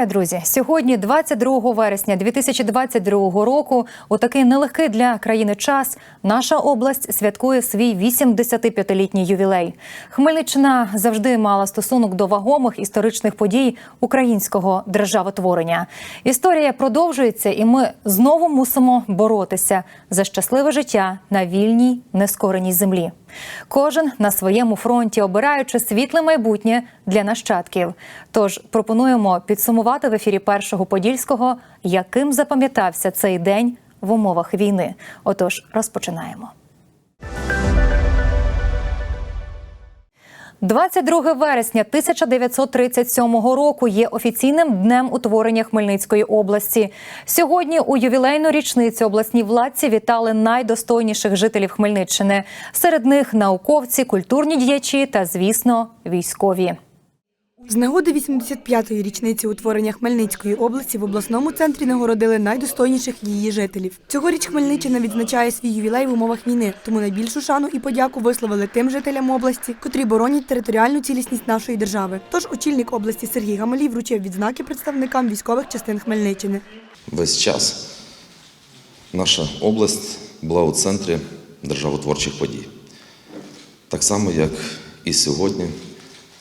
Вітаю, друзі! Сьогодні, 22 вересня 2022 року, у такий нелегкий для країни час наша область святкує свій 85-літній ювілей. Хмельниччина завжди мала стосунок до вагомих історичних подій українського державотворення. Історія продовжується, і ми знову мусимо боротися за щасливе життя на вільній, нескореній землі. Кожен на своєму фронті, обираючи світле майбутнє для нащадків. Тож пропонуємо підсумувати в ефірі першого подільського, яким запам'ятався цей день в умовах війни. Отож, розпочинаємо. 22 вересня 1937 року є офіційним днем утворення Хмельницької області. Сьогодні у ювілейну річницю обласні владці вітали найдостойніших жителів Хмельниччини. Серед них науковці, культурні діячі та, звісно, військові. З нагоди 85-ї річниці утворення Хмельницької області в обласному центрі нагородили найдостойніших її жителів. Цьогоріч Хмельниччина відзначає свій ювілей в умовах війни, тому найбільшу шану і подяку висловили тим жителям області, котрі боронять територіальну цілісність нашої держави. Тож очільник області Сергій Гамалій вручив відзнаки представникам військових частин Хмельниччини. Весь час наша область була у центрі державотворчих подій. Так само, як і сьогодні,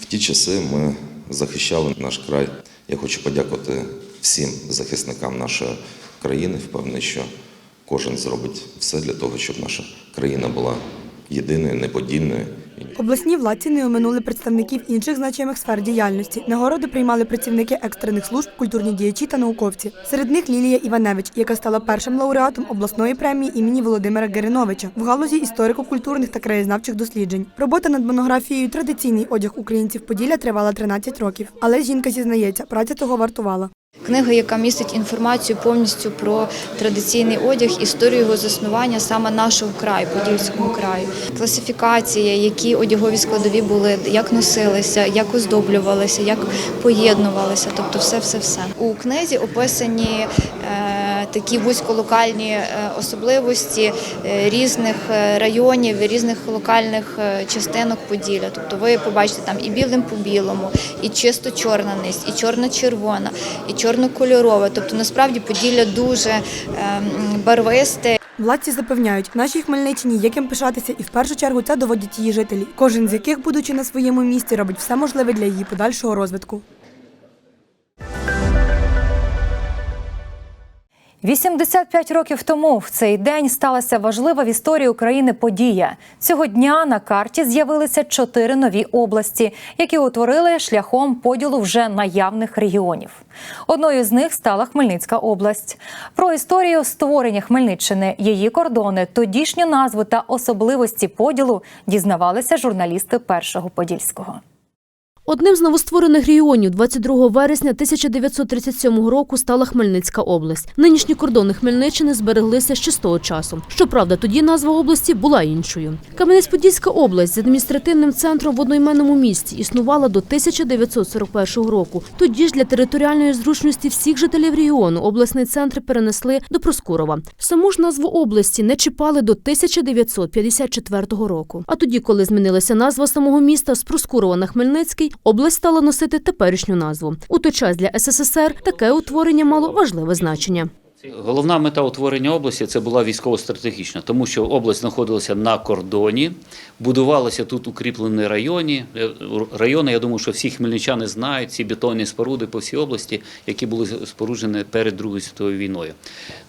в ті часи ми захищали наш край. Я хочу подякувати всім захисникам нашої країни. Впевнений, що кожен зробить все для того, щоб наша країна була єдиною, неподільною. Обласні владці не оминули представників інших значимих сфер діяльності. Нагороди приймали працівники екстрених служб, культурні діячі та науковці. Серед них Лілія Іваневич, яка стала першим лауреатом обласної премії імені Володимира Гериновича в галузі історико-культурних та краєзнавчих досліджень. Робота над монографією Традиційний одяг українців Поділля тривала 13 років. Але жінка зізнається, праця того вартувала. Книга, яка містить інформацію повністю про традиційний одяг, історію його заснування саме нашого краю, Подільського краю. Класифікація, які одягові складові були, як носилися, як оздоблювалися, як поєднувалися, тобто все, все, все. У книзі описані е, такі вузьколокальні е, особливості е, різних районів, різних локальних частинок Поділля. Тобто ви побачите там і білим по білому, і чисто чорна низь, і чорно-червона, і чорно-кольорова. Тобто насправді Поділля дуже е, барвисте. Владці запевняють, нашій Хмельниччині є ким пишатися, і в першу чергу це доводять її жителі, кожен з яких, будучи на своєму місці, робить все можливе для її подальшого розвитку. 85 років тому в цей день сталася важлива в історії України подія. Цього дня на карті з'явилися чотири нові області, які утворили шляхом поділу вже наявних регіонів. Одною з них стала Хмельницька область. Про історію створення Хмельниччини, її кордони, тодішню назву та особливості поділу дізнавалися журналісти першого подільського. Одним з новостворених регіонів 22 вересня 1937 року стала Хмельницька область. Нинішні кордони Хмельниччини збереглися ще з того часу. Щоправда, тоді назва області була іншою. Кам'янець-Подільська область з адміністративним центром в одноіменному місті існувала до 1941 року. Тоді ж для територіальної зручності всіх жителів регіону обласний центр перенесли до Проскурова. Саму ж назву області не чіпали до 1954 року. А тоді, коли змінилася назва самого міста з Проскурова на Хмельницький, область стала носити теперішню назву. У той час для СССР таке утворення мало важливе значення. Головна мета утворення області це була військово-стратегічна, тому що область знаходилася на кордоні, будувалися тут укріплені райони. Е, Райони, я думаю, що всі хмельничани знають ці бетонні споруди по всій області, які були споруджені перед Другою світовою війною.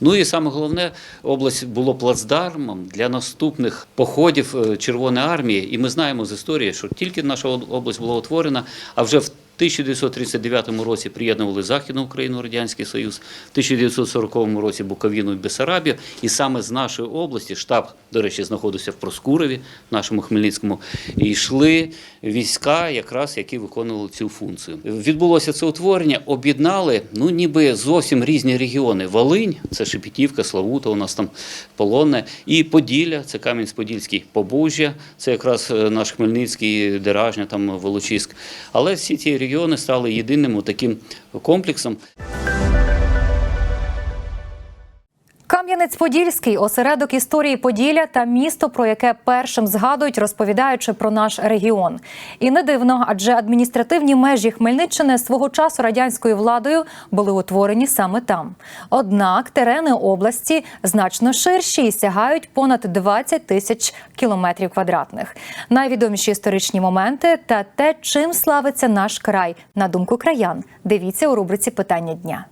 Ну і саме головне, область було плацдармом для наступних походів е, Червоної армії. І ми знаємо з історії, що тільки наша область була утворена, а вже в 1939 році приєднували Західну Україну, Радянський Союз, в 1940 році Буковину і Бесарабію. І саме з нашої області штаб, до речі, знаходився в Проскурові, нашому Хмельницькому, йшли війська, якраз які виконували цю функцію. Відбулося це утворення, об'єднали ну ніби зовсім різні регіони. Волинь, це Шепетівка, Славута, у нас там Полонне, і Поділля, це Кам'янець-Подільський, Побужжя, це якраз е, наш Хмельницький, Деражня, там Волочиськ. Але всі ці регіони стали єдиним таким комплексом. Кам'янець-Подільський осередок історії Поділля та місто, про яке першим згадують, розповідаючи про наш регіон. І не дивно, адже адміністративні межі Хмельниччини свого часу радянською владою були утворені саме там. Однак терени області значно ширші і сягають понад 20 тисяч кілометрів квадратних. Найвідоміші історичні моменти та те, чим славиться наш край, на думку краян. Дивіться у рубриці питання дня.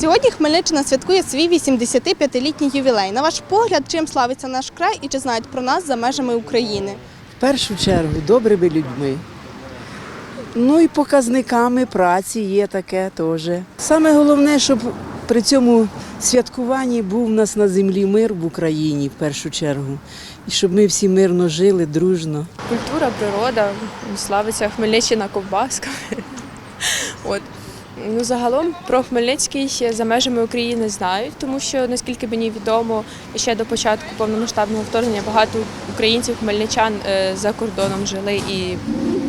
Сьогодні Хмельниччина святкує свій 85-літній ювілей. На ваш погляд, чим славиться наш край і чи знають про нас за межами України? В першу чергу добрими людьми. Ну і показниками праці є таке теж. Саме головне, щоб при цьому святкуванні був у нас на землі мир в Україні в першу чергу. І щоб ми всі мирно жили, дружно. культура, природа, славиться Хмельниччина ковбасками. От. Ну, загалом про Хмельницький ще за межами України знають, тому що, наскільки мені відомо, ще до початку повномасштабного вторгнення багато українців, хмельничан е, за кордоном жили і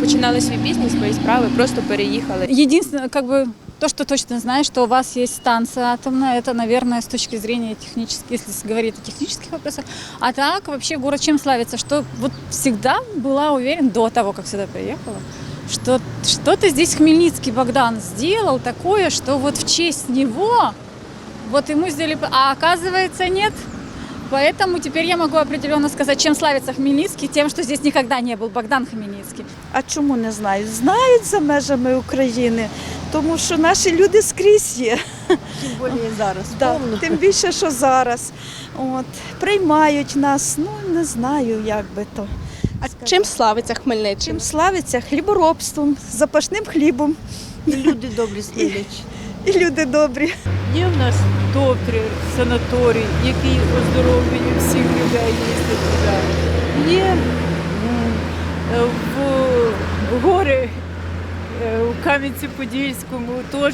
починали свій бізнес, свої справи, просто переїхали. Единственное, как бы то, что точно знаю, что у вас есть станция атомная, это, наверное, с точки зрения технических, если говорить о технических вопросах. А так вообще город чем славится, что вот всегда была уверен до того, как сюда приехала, что что-то здесь Хмельницкий Богдан сделал такое, что вот в честь него вот ему сделали, а оказывается нет. Поэтому теперь я могу определенно сказать, чем славится Хмельницкий, тем, что здесь никогда не был Богдан Хмельницкий. А чому не знають? Знають за межами України, тому що наші люди скрізь є. Тим більше зараз. Да, тим більше, що зараз. От, приймають нас, ну не знаю, як би то. А чим славиться Хмельниччина? Чим славиться хліборобством, запашним хлібом. Люди добрі слідять. І люди добрі. Є в нас добрий санаторій, який оздоровлює всіх людей їздить туди. Є е, в, в гори у Кам'янці-Подільському теж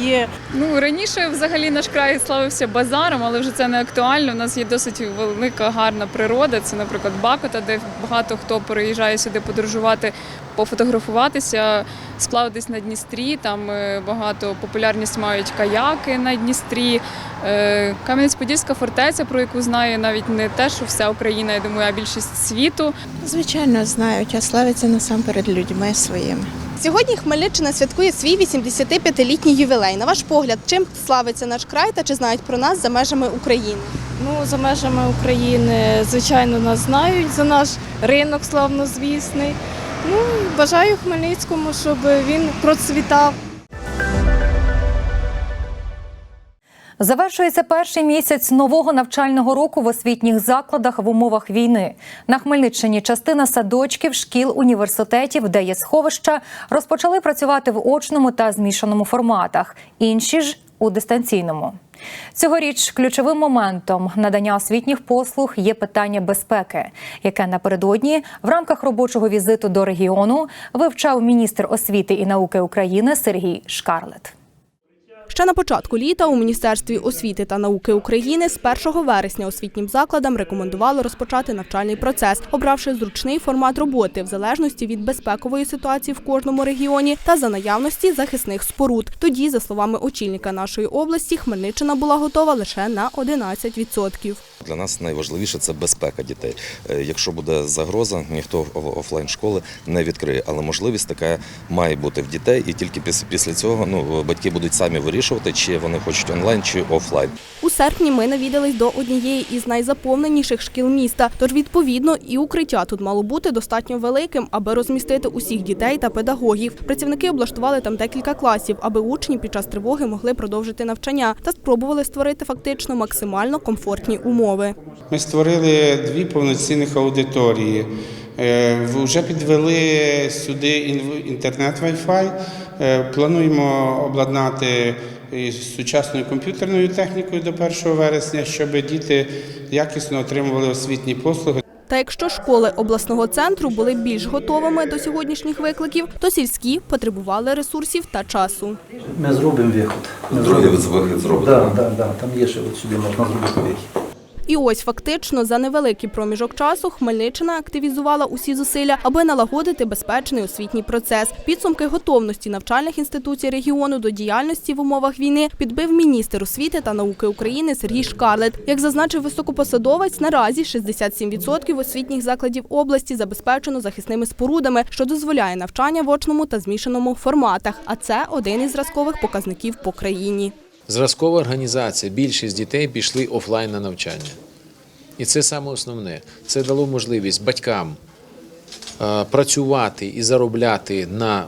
є. Ну раніше взагалі наш край славився базаром, але вже це не актуально. У нас є досить велика гарна природа. Це, наприклад, Бакота, де багато хто переїжджає сюди подорожувати, пофотографуватися, сплаватись на Дністрі. Там е, багато популярність мають каяки на Дністрі. Е, Кам'янець-Подільська фортеця, про яку знає навіть не те, що вся Україна, я думаю, а більшість світу. Звичайно, знають, а славиться насамперед людьми своїми. Сьогодні Хмельниччина святкує свій 85-літній ювілей. На ваш погляд, чим славиться наш край та чи знають про нас за межами України? Ну, за межами України, звичайно, нас знають за наш ринок славнозвісний. Ну, бажаю Хмельницькому, щоб він процвітав. Завершується перший місяць нового навчального року в освітніх закладах в умовах війни. На Хмельниччині частина садочків, шкіл, університетів, де є сховища, розпочали працювати в очному та змішаному форматах. Інші ж у дистанційному. Цьогоріч ключовим моментом надання освітніх послуг є питання безпеки, яке напередодні в рамках робочого візиту до регіону вивчав міністр освіти і науки України Сергій Шкарлет. Ще на початку літа у Міністерстві освіти та науки України з 1 вересня освітнім закладам рекомендували розпочати навчальний процес, обравши зручний формат роботи в залежності від безпекової ситуації в кожному регіоні та за наявності захисних споруд. Тоді, за словами очільника нашої області, Хмельниччина була готова лише на 11%. Для нас найважливіше це безпека дітей. Е, Якщо буде загроза, ніхто оф- офлайн школи не відкриє. Але можливість така має бути в дітей, і тільки піс- після цього ну батьки будуть самі вирішувати, чи вони хочуть онлайн чи офлайн. У серпні ми навідались до однієї із найзаповненіших шкіл міста. Тож, відповідно, і укриття тут мало бути достатньо великим, аби розмістити усіх дітей та педагогів. Працівники облаштували там декілька класів, аби учні під час тривоги могли продовжити навчання та спробували створити фактично максимально комфортні умови. Ми створили дві повноцінних аудиторії. Е, Вже підвели сюди інтернет Wi-Fi. Е, Плануємо обладнати сучасною комп'ютерною технікою до 1 вересня, щоб діти якісно отримували освітні послуги. Та якщо школи обласного центру були більш готовими до сьогоднішніх викликів, то сільські потребували ресурсів та часу. Ми зробимо виход. Ми Другий зробимо- вихід зробите, Да, да, да, там є ще от сюди можна зробити вихід. І ось фактично за невеликий проміжок часу Хмельниччина активізувала усі зусилля, аби налагодити безпечний освітній процес. Підсумки готовності навчальних інституцій регіону до діяльності в умовах війни підбив міністр освіти та науки України Сергій Шкарлет. Як зазначив високопосадовець, наразі 67% освітніх закладів області забезпечено захисними спорудами, що дозволяє навчання в очному та змішаному форматах. А це один із зразкових показників по країні. Зразкова організація, більшість дітей пішли офлайн на навчання. І це саме основне. Це дало можливість батькам е, працювати і заробляти на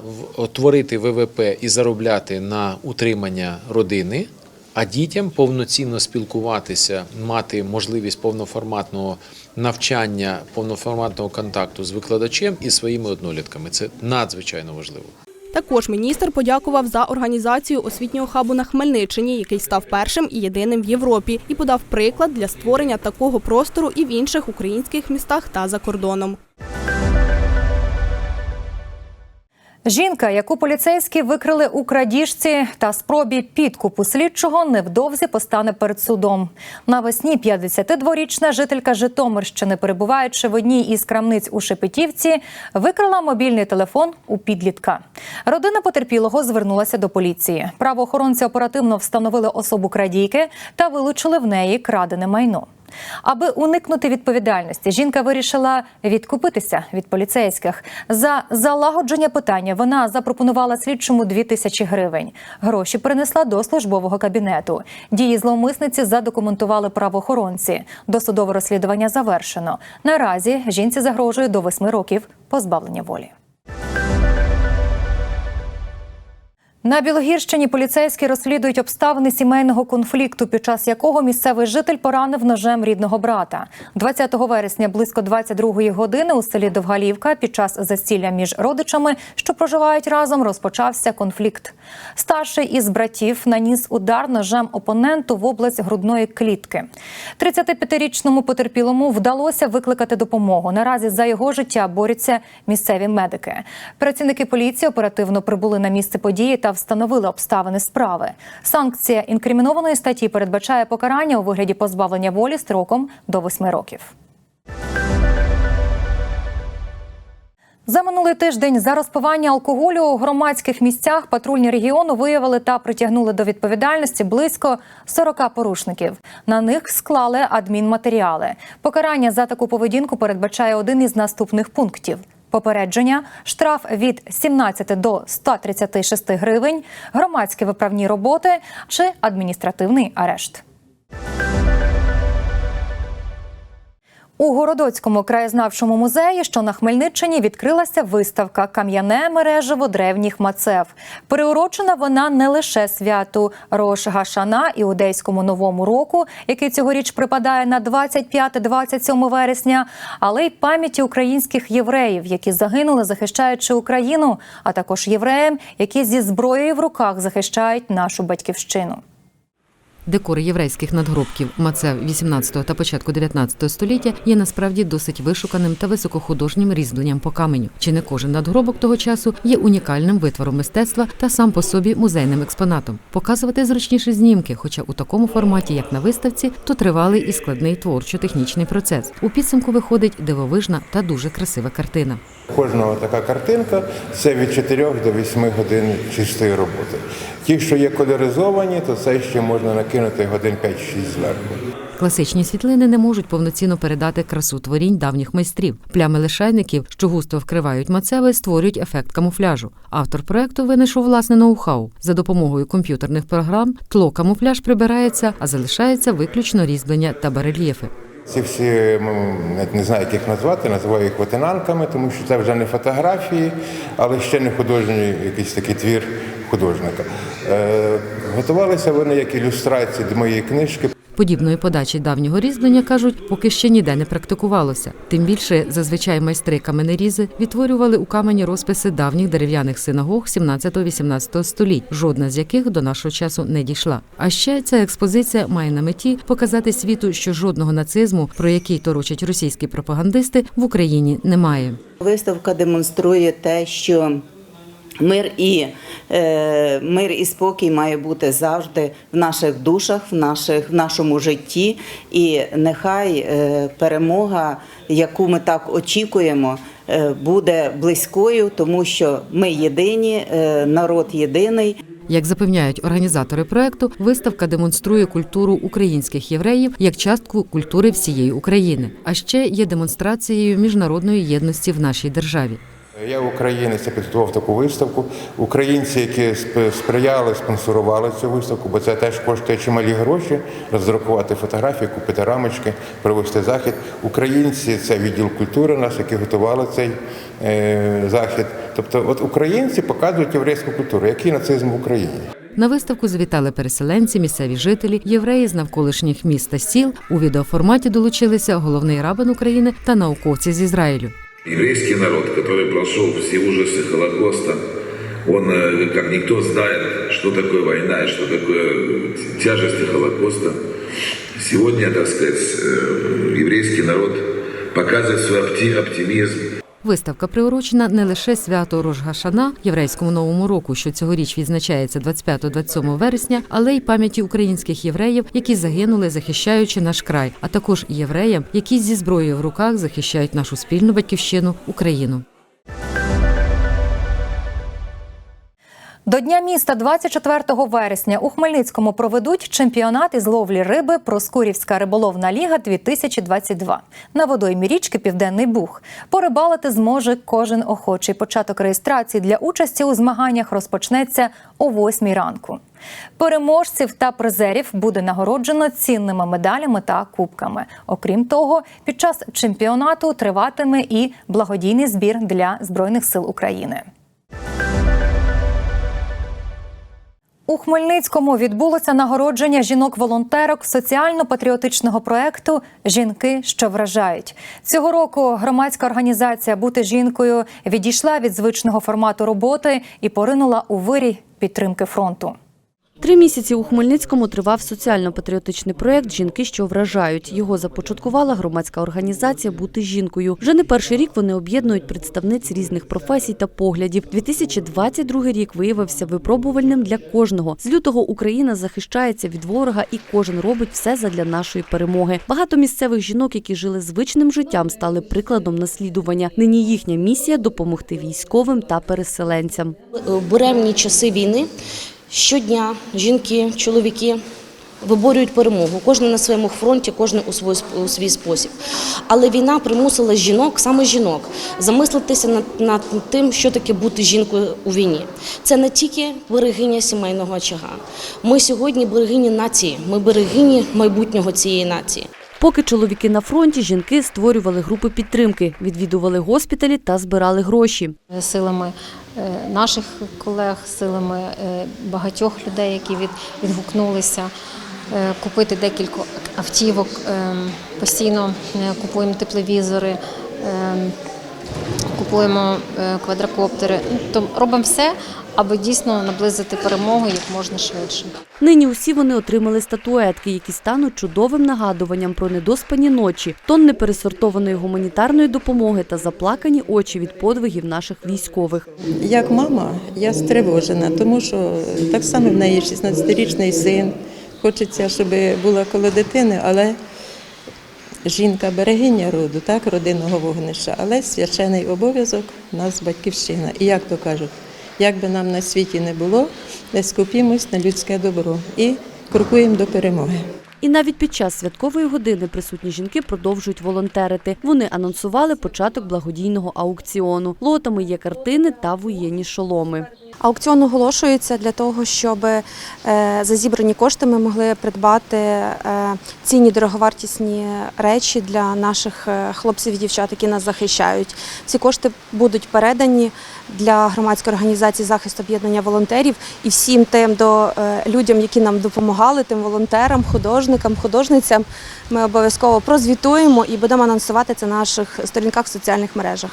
творити ВВП і заробляти на утримання родини, а дітям повноцінно спілкуватися, мати можливість повноформатного навчання, повноформатного контакту з викладачем і своїми однолітками. Це надзвичайно важливо. Також міністр подякував за організацію освітнього хабу на Хмельниччині, який став першим і єдиним в Європі, і подав приклад для створення такого простору і в інших українських містах та за кордоном. Жінка, яку поліцейські викрили у крадіжці та спробі підкупу слідчого, невдовзі постане перед судом. Навесні 52-річна жителька Житомирщини, перебуваючи в одній із крамниць у Шепетівці, викрала мобільний телефон у підлітка. Родина потерпілого звернулася до поліції. Правоохоронці оперативно встановили особу крадійки та вилучили в неї крадене майно. Аби уникнути відповідальності, жінка вирішила відкупитися від поліцейських. За залагодження питання вона запропонувала слідчому 2 тисячі гривень. Гроші принесла до службового кабінету. Дії зловмисниці задокументували правоохоронці. Досудове розслідування завершено. Наразі жінці загрожує до 8 років позбавлення волі. На Білогірщині поліцейські розслідують обставини сімейного конфлікту, під час якого місцевий житель поранив ножем рідного брата. 20 вересня близько 22-ї години у селі Довгалівка під час застілля між родичами, що проживають разом, розпочався конфлікт. Старший із братів наніс удар ножем опоненту в область грудної клітки. 35-річному потерпілому вдалося викликати допомогу. Наразі за його життя борються місцеві медики. Працівники поліції оперативно прибули на місце події та встановили обставини справи. Санкція інкримінованої статті передбачає покарання у вигляді позбавлення волі строком до 8 років. За минулий тиждень за розпивання алкоголю у громадських місцях патрульні регіону виявили та притягнули до відповідальності близько 40 порушників. На них склали адмінматеріали. Покарання за таку поведінку передбачає один із наступних пунктів. Попередження, штраф від 17 до 136 гривень, громадські виправні роботи чи адміністративний арешт. У Городоцькому краєзнавчому музеї, що на Хмельниччині, відкрилася виставка Кам'яне мережево древніх мацев. Приурочена вона не лише святу Рош Гашана іудейському новому року, який цьогоріч припадає на 25-27 вересня, але й пам'яті українських євреїв, які загинули, захищаючи Україну, а також євреям, які зі зброєю в руках захищають нашу батьківщину. Декор єврейських надгробків мацев 18 та початку 19 століття є насправді досить вишуканим та високохудожнім різьбленням по каменю. Чи не кожен надгробок того часу є унікальним витвором мистецтва та сам по собі музейним експонатом. Показувати зручніші знімки, хоча у такому форматі, як на виставці, то тривалий і складний творчо-технічний процес. У підсумку виходить дивовижна та дуже красива картина. Кожного така картинка це від 4 до 8 годин чистої роботи. Ті, що є кольоризовані, то це ще можна накинути годин 5-6 зверху. Класичні світлини не можуть повноцінно передати красу творінь давніх майстрів. Плями лишайників, що густо вкривають мацеви, створюють ефект камуфляжу. Автор проекту винайшов власне ноу-хау. За допомогою комп'ютерних програм тло камуфляж прибирається, а залишається виключно різьблення та барельєфи. Ці всі не знаю, як їх назвати, називаю їх ветенанками, тому що це вже не фотографії, але ще не художній якийсь такий твір художника. Е, готувалися вони як ілюстрації до моєї книжки. Подібної подачі давнього різьблення, кажуть, поки ще ніде не практикувалося. Тим більше зазвичай майстри каменерізи відтворювали у камені розписи давніх дерев'яних синагог 17-18 століть, жодна з яких до нашого часу не дійшла. А ще ця експозиція має на меті показати світу, що жодного нацизму, про який торочать російські пропагандисти, в Україні немає. Виставка демонструє те, що Мир і, е, мир і спокій має бути завжди в наших душах, в, наших, в нашому житті. І нехай е, перемога, яку ми так очікуємо, е, буде близькою, тому що ми єдині, е, народ єдиний. Як запевняють організатори проекту, виставка демонструє культуру українських євреїв як частку культури всієї України, а ще є демонстрацією міжнародної єдності в нашій державі. Я українець я підготував таку виставку. Українці, які сп- сприяли, спонсорували цю виставку, бо це теж коштує чималі гроші, роздрукувати фотографії, купити рамочки, провести захід. Українці це відділ культури наш, які готували цей е, захід. Тобто, от українці показують єврейську культуру, який нацизм в Україні. На виставку завітали переселенці, місцеві жителі, євреї з навколишніх міст та сіл. У відеоформаті долучилися головний рабин України та науковці з Ізраїлю. Еврейский народ, который прошел все ужасы Холокоста, он, э, как никто, знает, что такое война и что такое тяжести Холокоста. Сегодня, так сказать, э, еврейский народ показывает свой опти- оптимизм, Виставка приурочена не лише свято Рожгашана, єврейському новому року, що цьогоріч відзначається 25-27 вересня, але й пам'яті українських євреїв, які загинули, захищаючи наш край, а також євреям, які зі зброєю в руках захищають нашу спільну батьківщину Україну. До Дня міста 24 вересня у Хмельницькому проведуть чемпіонат із ловлі риби Проскурівська риболовна ліга 2022 на водоймі річки Південний Буг. Порибалити зможе кожен охочий. Початок реєстрації для участі у змаганнях розпочнеться о 8 ранку. Переможців та призерів буде нагороджено цінними медалями та кубками. Окрім того, під час чемпіонату триватиме і благодійний збір для збройних сил України. У Хмельницькому відбулося нагородження жінок-волонтерок соціально-патріотичного проекту Жінки, що вражають цього року. Громадська організація Бути жінкою відійшла від звичного формату роботи і поринула у вирій підтримки фронту. Три місяці у Хмельницькому тривав соціально-патріотичний проєкт Жінки, що вражають. Його започаткувала громадська організація Бути жінкою. Вже не перший рік вони об'єднують представниць різних професій та поглядів. 2022 рік виявився випробувальним для кожного. З лютого Україна захищається від ворога, і кожен робить все задля нашої перемоги. Багато місцевих жінок, які жили звичним життям, стали прикладом наслідування. Нині їхня місія допомогти військовим та переселенцям. Буремні часи війни щодня жінки, чоловіки виборюють перемогу. Кожен на своєму фронті, кожен у свій, у свій спосіб. Але війна примусила жінок, саме жінок, замислитися над, над тим, що таке бути жінкою у війні. Це не тільки берегиня сімейного очага. Ми сьогодні берегині нації, ми берегині майбутнього цієї нації. Поки чоловіки на фронті, жінки створювали групи підтримки, відвідували госпіталі та збирали гроші. силами е, наших колег, силами е, багатьох людей, які від, відгукнулися е, купити декілька автівок. е, Постійно е, купуємо тепловізори, е, купуємо е, квадрокоптери. Ну, То робимо все, аби дійсно наблизити перемогу як можна швидше. Нині усі вони отримали статуетки, які стануть чудовим нагадуванням про недоспані ночі, тонни пересортованої гуманітарної допомоги та заплакані очі від подвигів наших військових. Як мама, я стривожена, тому що так само в неї 16-річний син. Хочеться, щоб була коло дитини, але жінка берегиня роду, так, родинного вогнища, але священий обов'язок у нас батьківщина. І як то кажуть, як би нам на світі не було, не скупімось на людське добро і крокуємо до перемоги. І навіть під час святкової години присутні жінки продовжують волонтерити. Вони анонсували початок благодійного аукціону. Лотами є картини та воєнні шоломи. Аукціон оголошується для того, щоб е, за зібрані кошти ми могли придбати е, цінні дороговартісні речі для наших е, хлопців і дівчат, які нас захищають. Ці кошти будуть передані для громадської організації захист об'єднання волонтерів і всім тим до людям, які нам допомагали, тим волонтерам, художникам, художницям. Ми обов'язково прозвітуємо і будемо анонсувати це на наших сторінках в соціальних мережах.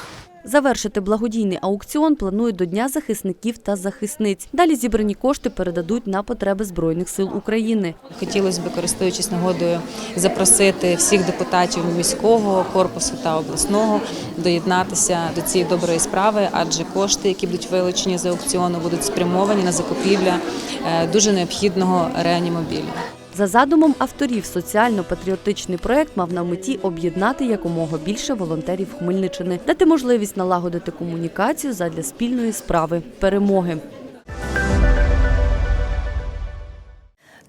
Завершити благодійний аукціон планують до Дня захисників та захисниць. Далі зібрані кошти передадуть на потреби Збройних сил України. Хотілося б, користуючись нагодою, запросити всіх депутатів міського корпусу та обласного доєднатися до цієї доброї справи, адже кошти, які будуть вилучені з аукціону, будуть спрямовані на закупівля е, дуже необхідного реанімобіля. За задумом авторів, соціально-патріотичний проект мав на меті об'єднати якомога більше волонтерів Хмельниччини, дати можливість налагодити комунікацію задля спільної справи перемоги.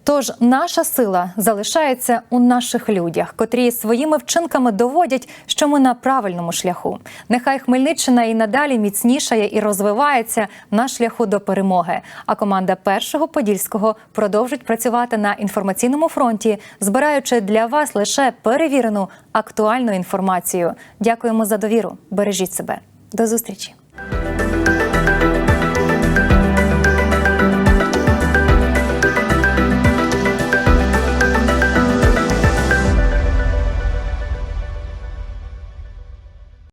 Тож наша сила залишається у наших людях, котрі своїми вчинками доводять, що ми на правильному шляху. Нехай Хмельниччина і надалі міцнішає і розвивається на шляху до перемоги. А команда першого подільського продовжить працювати на інформаційному фронті, збираючи для вас лише перевірену актуальну інформацію. Дякуємо за довіру. Бережіть себе. До зустрічі.